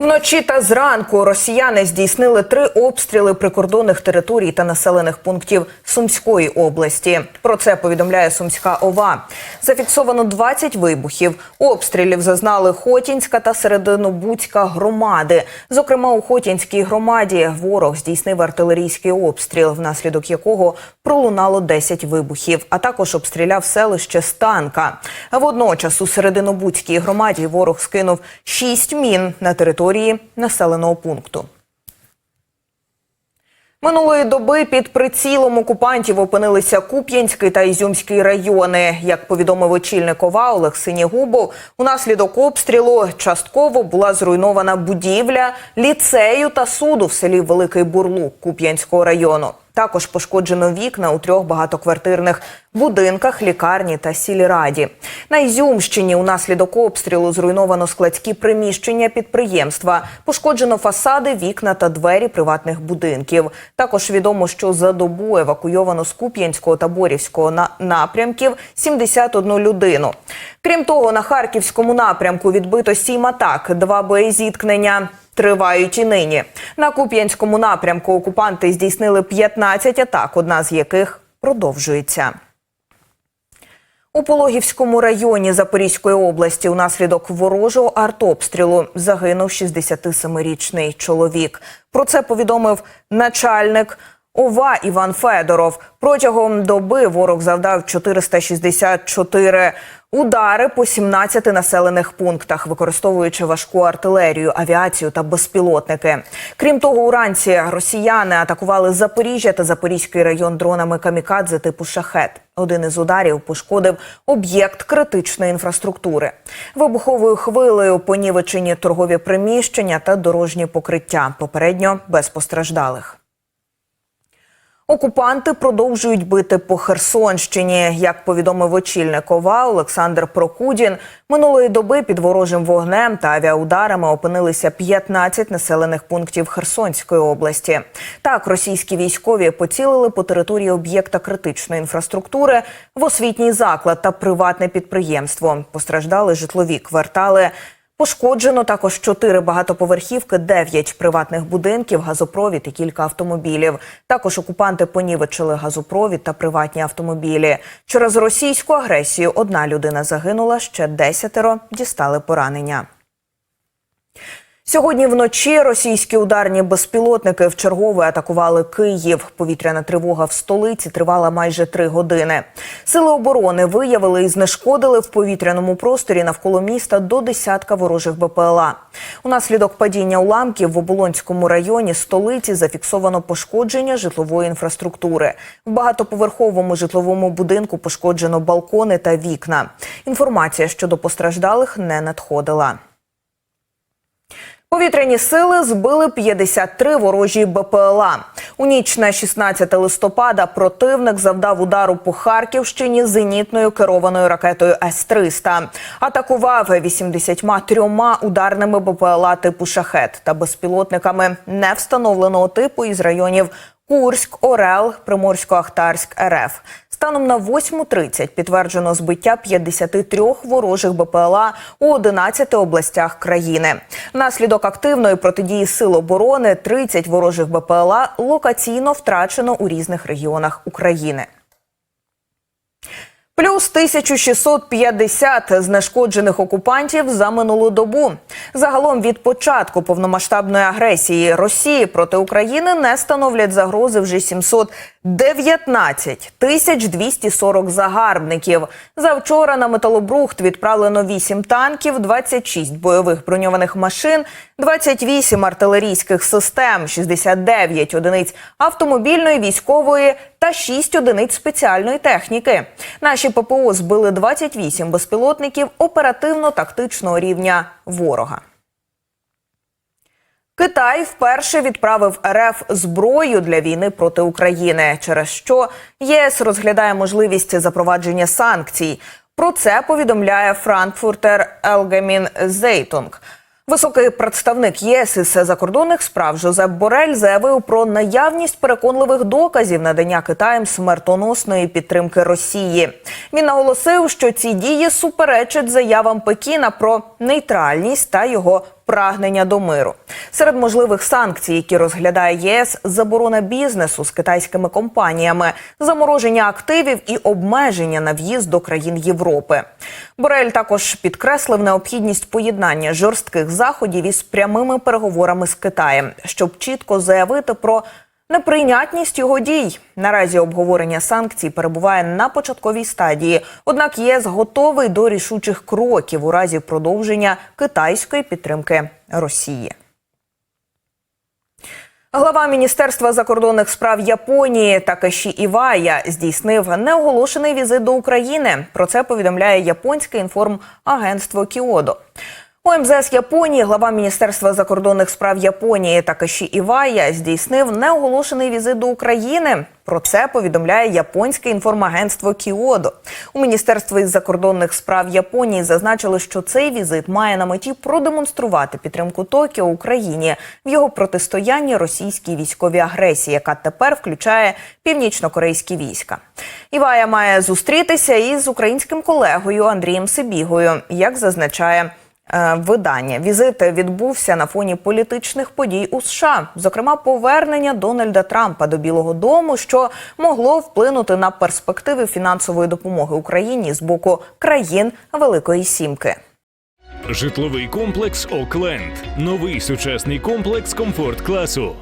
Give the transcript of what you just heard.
Вночі та зранку росіяни здійснили три обстріли прикордонних територій та населених пунктів Сумської області. Про це повідомляє Сумська ОВА. Зафіксовано 20 вибухів. Обстрілів зазнали Хотінська та Серединобудська громади. Зокрема, у Хотінській громаді ворог здійснив артилерійський обстріл, внаслідок якого пролунало 10 вибухів, а також обстріляв селище Станка. Водночас у Серединобудській громаді ворог скинув 6 мін на території населеного пункту. Минулої доби під прицілом окупантів опинилися Куп'янський та Ізюмський райони. Як повідомив очільник ОВА Олег Синєгубов, унаслідок обстрілу частково була зруйнована будівля ліцею та суду в селі Великий Бурлук Куп'янського району. Також пошкоджено вікна у трьох багатоквартирних будинках, лікарні та сільраді. На Ізюмщині унаслідок обстрілу зруйновано складські приміщення підприємства, пошкоджено фасади, вікна та двері приватних будинків. Також відомо, що за добу евакуйовано з Куп'янського та Борівського на- напрямків 71 людину. Крім того, на харківському напрямку відбито сім атак, два боєзіткнення. Тривають і нині. На Куп'янському напрямку окупанти здійснили 15 атак, одна з яких продовжується. У Пологівському районі Запорізької області унаслідок ворожого артобстрілу загинув 67-річний чоловік. Про це повідомив начальник ОВА Іван Федоров. Протягом доби ворог завдав 464 удари по 17 населених пунктах, використовуючи важку артилерію, авіацію та безпілотники. Крім того, уранці росіяни атакували Запоріжжя та Запорізький район дронами камікадзе типу шахет. Один із ударів пошкодив об'єкт критичної інфраструктури. Вибуховою хвилею понівечені торгові приміщення та дорожні покриття. Попередньо без постраждалих. Окупанти продовжують бити по Херсонщині. Як повідомив очільник ОВА Олександр Прокудін, минулої доби під ворожим вогнем та авіаударами опинилися 15 населених пунктів Херсонської області. Так, російські військові поцілили по території об'єкта критичної інфраструктури в освітній заклад та приватне підприємство. Постраждали житлові квартали. Пошкоджено також чотири багатоповерхівки, дев'ять приватних будинків, газопровід і кілька автомобілів. Також окупанти понівечили газопровід та приватні автомобілі. Через російську агресію одна людина загинула, ще десятеро дістали поранення. Сьогодні вночі російські ударні безпілотники вчергове атакували Київ. Повітряна тривога в столиці тривала майже три години. Сили оборони виявили і знешкодили в повітряному просторі навколо міста до десятка ворожих БПЛА. Унаслідок падіння уламків в Оболонському районі столиці зафіксовано пошкодження житлової інфраструктури. В багатоповерховому житловому будинку пошкоджено балкони та вікна. Інформація щодо постраждалих не надходила. Повітряні сили збили 53 ворожі БПЛА. У ніч на 16 листопада противник завдав удару по Харківщині зенітною керованою ракетою С-300. Атакував 83 ударними БПЛА типу «Шахет» та безпілотниками невстановленого типу із районів Курськ, Орел, Приморсько-Ахтарськ, РФ. Станом на 8.30 підтверджено збиття 53 ворожих БПЛА у 11 областях країни. Наслідок активної протидії сил оборони 30 ворожих БПЛА локаційно втрачено у різних регіонах України. Плюс 1650 знешкоджених окупантів за минулу добу. Загалом від початку повномасштабної агресії Росії проти України не становлять загрози вже 719 тисяч 240 загарбників. Завчора на металобрухт відправлено 8 танків, 26 бойових броньованих машин, 28 артилерійських систем, 69 одиниць автомобільної, військової та 6 одиниць спеціальної техніки. Наші ППО збили 28 безпілотників оперативно-тактичного рівня ворога. Китай вперше відправив РФ зброю для війни проти України, через що ЄС розглядає можливість запровадження санкцій. Про це повідомляє Франкфуртер Елгемін Зейтунг. Високий представник ЄС із закордонних справ Жозеп Борель заявив про наявність переконливих доказів надання Китаєм смертоносної підтримки Росії. Він наголосив, що ці дії суперечать заявам Пекіна про нейтральність та його прагнення до миру. Серед можливих санкцій, які розглядає ЄС, заборона бізнесу з китайськими компаніями, замороження активів і обмеження на в'їзд до країн Європи. Борель також підкреслив необхідність поєднання жорстких заходів із прямими переговорами з Китаєм, щоб чітко заявити про Неприйнятність його дій наразі обговорення санкцій перебуває на початковій стадії. Однак ЄС готовий до рішучих кроків у разі продовження китайської підтримки Росії. Глава Міністерства закордонних справ Японії Такаші Івая здійснив неоголошений візит до України. Про це повідомляє японське інформагентство Кіодо. У МЗС Японії глава Міністерства закордонних справ Японії Такаші Івая здійснив неоголошений візит до України. Про це повідомляє японське інформагентство Кіодо. У Міністерстві закордонних справ Японії зазначили, що цей візит має на меті продемонструвати підтримку Токіо Україні в його протистоянні російській військовій агресії, яка тепер включає північно-корейські війська. Івая має зустрітися із українським колегою Андрієм Сибігою, як зазначає. Е, Видання візит відбувся на фоні політичних подій у США, зокрема повернення Дональда Трампа до Білого Дому, що могло вплинути на перспективи фінансової допомоги Україні з боку країн Великої Сімки. Житловий комплекс Окленд. Новий сучасний комплекс комфорт класу